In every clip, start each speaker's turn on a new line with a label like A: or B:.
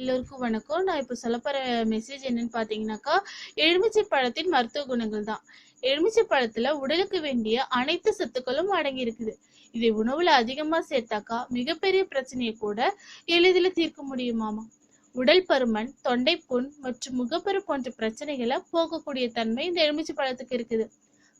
A: எல்லோருக்கும் வணக்கம். நான் இப்போ சொல்ல மெசேஜ் என்னன்னு பார்த்தீங்கன்னாக்கா எலுமிச்சை பழத்தின் மருத்துவ குணங்கள் தான். எலுமிச்சை பழத்துல உடலுக்கு வேண்டிய அனைத்து சத்துக்களும் அடங்கி இருக்குது. இதை உணவுல அதிகமா சேர்த்தாக்கா மிகப்பெரிய பிரச்சனையை கூட எளிதில் தீர்க்க முடியுமாமா உடல் பருமன் தொண்டைப்புண் மற்றும் முகப்பரு போன்ற பிரச்சனைகளை போக்கக்கூடிய தன்மை இந்த எலுமிச்சை பழத்துக்கு இருக்குது.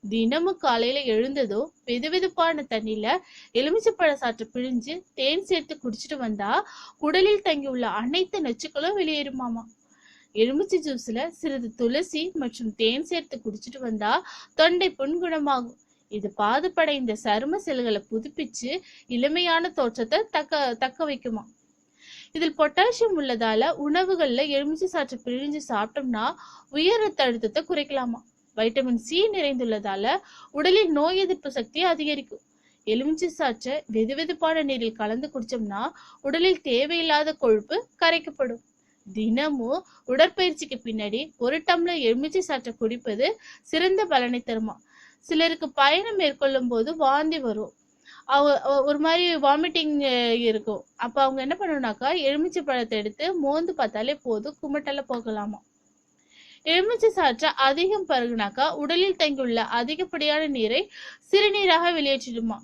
A: தினமும் காலையில எழுந்ததோ வெதுவெதுப்பான தண்ணியில எலுமிச்சப்பழ சாற்று பிழிஞ்சு தேன் சேர்த்து குடிச்சிட்டு வந்தா உடலில் தங்கியுள்ள அனைத்து நச்சுக்களும் வெளியேறுமாமா. எலுமிச்சை ஜூஸ்ல சிறிது துளசி மற்றும் தேன் சேர்த்து குடிச்சிட்டு வந்தா தொண்டை புண் குணமாகும் இது பாதுபடைந்த சரும செல்களை புதுப்பிச்சு இளமையான தோற்றத்தை தக்க தக்க வைக்குமா இதில் பொட்டாசியம் உள்ளதால உணவுகள்ல எலுமிச்சை சாற்று பிழிஞ்சு சாப்பிட்டோம்னா உயர் ரத்த அழுத்தத்தை குறைக்கலாமா வைட்டமின் சி நிறைந்துள்ளதால உடலில் நோய் எதிர்ப்பு சக்தி அதிகரிக்கும். எலுமிச்சை சாற்றை வெதுவெதுப்பான நீரில் கலந்து குடிச்சோம்னா உடலில் தேவையில்லாத கொழுப்பு கரைக்கப்படும். தினமும் உடற்பயிற்சிக்கு பின்னாடி ஒரு டம்ளர் எலுமிச்சை சாற்றை குடிப்பது சிறந்த பலனை தருமா? சிலருக்கு பயணம் மேற்கொள்ளும் போது வாந்தி வரும். அவ- ஒரு மாதிரி வாமிட்டிங் இருக்கும். அப்ப அவங்க என்ன பண்ணணும்னாக்கா எலுமிச்சை பழத்தை எடுத்து மோந்து பார்த்தாலே போதும். குமட்டல போகலாமா? எலுமிச்சை சாற்று அதிகம் பருகுனாக்கா உடலில் தங்கியுள்ள அதிகப்படியான நீரை சிறுநீராக வெளியேற்றிடுமா?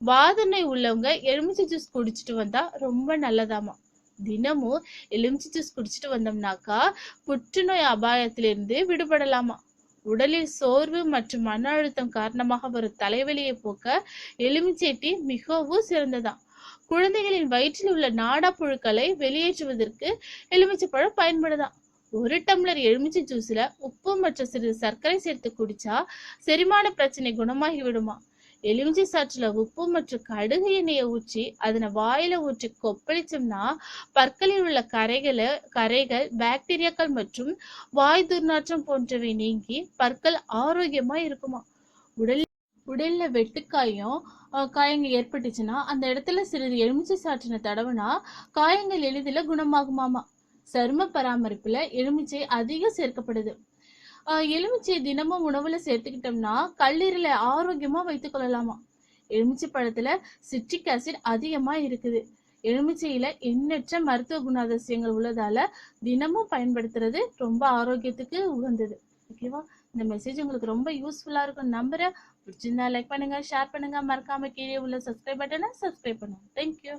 A: வாதனை உள்ளவங்க எலுமிச்சை ஜூஸ் குடிச்சிட்டு வந்தா ரொம்ப நல்லதாமா? தினமும் எலுமிச்சை ஜூஸ் குடிச்சிட்டு வந்தோம்னாக்கா புற்றுநோய் அபாயத்திலிருந்து விடுபடலாமா? உடலில் சோர்வு மற்றும் மன அழுத்தம் காரணமாக வரும் தலைவலியை போக்க எலுமிச்சை டீ மிகவும் சிறந்ததாம் குழந்தைகளின் வயிற்றில் உள்ள நாடா புழுக்களை வெளியேற்றுவதற்கு எலுமிச்சை பழம் பயன்படுதாம் ஒரு டம்ளர் எலுமிச்சை ஜூஸ்ல உப்பு மற்றும் சிறிது சர்க்கரை சேர்த்து குடிச்சா செரிமான பிரச்சனை குணமாகி விடுமா எலுமிச்சை சாற்றுல உப்பு மற்றும் கடுகு எண்ணெயை ஊற்றி அதனை வாயில ஊற்றி கொப்பளிச்சோம்னா பற்களில் உள்ள கரைகளை கரைகள் பாக்டீரியாக்கள் மற்றும் வாய் துர்நாற்றம் போன்றவை நீங்கி பற்கள் ஆரோக்கியமா இருக்குமா? உடல் உடல்ல வெட்டுக்காயம் காயங்கள் ஏற்பட்டுச்சுன்னா அந்த இடத்துல சிறிது எலுமிச்சை சாற்றின தடவுனா காயங்கள் எளிதில் குணமாகுமாமா? சரும பராமரிப்புல எலுமிச்சை அதிகம் சேர்க்கப்படுது. எலுமிச்சை தினமும் உணவுல சேர்த்துக்கிட்டோம்னா கல்லீரலை ஆரோக்கியமா வைத்துக் கொள்ளலாமா? எலுமிச்சை பழத்துல சிட்ரிக் ஆசிட் அதிகமா இருக்குது. எலுமிச்சையில எண்ணற்ற மருத்துவ குணாதிசயங்கள் உள்ளதால தினமும் பயன்படுத்துறது ரொம்ப ஆரோக்கியத்துக்கு உகந்தது. ஓகேவா இந்த மெசேஜ் உங்களுக்கு ரொம்ப யூஸ்ஃபுல்லா இருக்கும். நம்புறேன். பிடிச்சிருந்தா லைக் பண்ணுங்க ஷேர் பண்ணுங்க. மறக்காம கீழே உள்ள சப்ஸ்கிரைப் பட்டனை சப்ஸ்கிரைப் பண்ணுங்க. தேங்க்யூ